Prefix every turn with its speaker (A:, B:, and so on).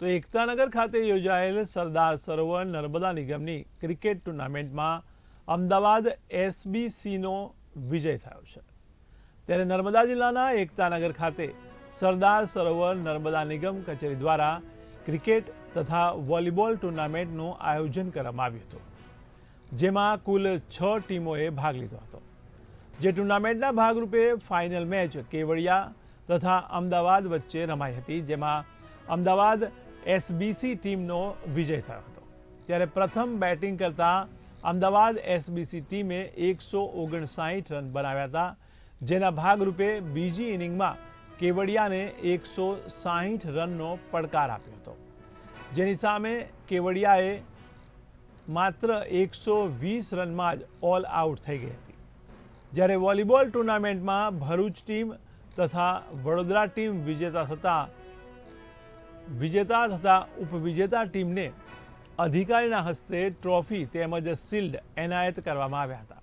A: તો એકતાનગર ખાતે યોજાયેલ સરદાર સરોવર નર્મદા નિગમની ક્રિકેટ ટુર્નામેન્ટમાં અમદાવાદ એસબીસીનો વિજય થયો છે. ત્યારે નર્મદા જિલ્લાના એકતાનગર ખાતે સરદાર સરોવર નર્મદા નિગમ કચેરી દ્વારા ક્રિકેટ તથા વોલીબોલ ટુર્નામેન્ટનું આયોજન કરવામાં આવ્યું હતું, જેમાં કુલ છ ટીમોએ ભાગ લીધો હતો. જે ટુર્નામેન્ટના ભાગરૂપે ફાઇનલ મેચ કેવડિયા તથા અમદાવાદ વચ્ચે રમાઈ હતી, જેમાં અમદાવાદ એસબીસી ટીમનો વિજય થયો હતો. ત્યારે પ્રથમ બેટિંગ કરતા અમદાવાદ એસબીસી ટીમે એકસો ઓગણસાઠ રન બનાવ્યા હતા, જેના ભાગરૂપે બીજી ઇનિંગમાં કેવડિયાને એકસો સાહીઠ રનનો પડકાર આપ્યો હતો. જેની સામે કેવડિયાએ માત્ર એકસો વીસ રનમાં જ ઓલ આઉટ થઈ ગઈ હતી. જ્યારે વોલીબોલ ટુર્નામેન્ટમાં ભરૂચ ટીમ તથા વડોદરા ટીમ વિજેતા થતા વિજેતા તથા ઉપવિજેતા ટીમને અધિકારીના હસ્તે ટ્રોફી તેમજ શિલ્ડ એનાયત કરવામાં આવ્યા હતા.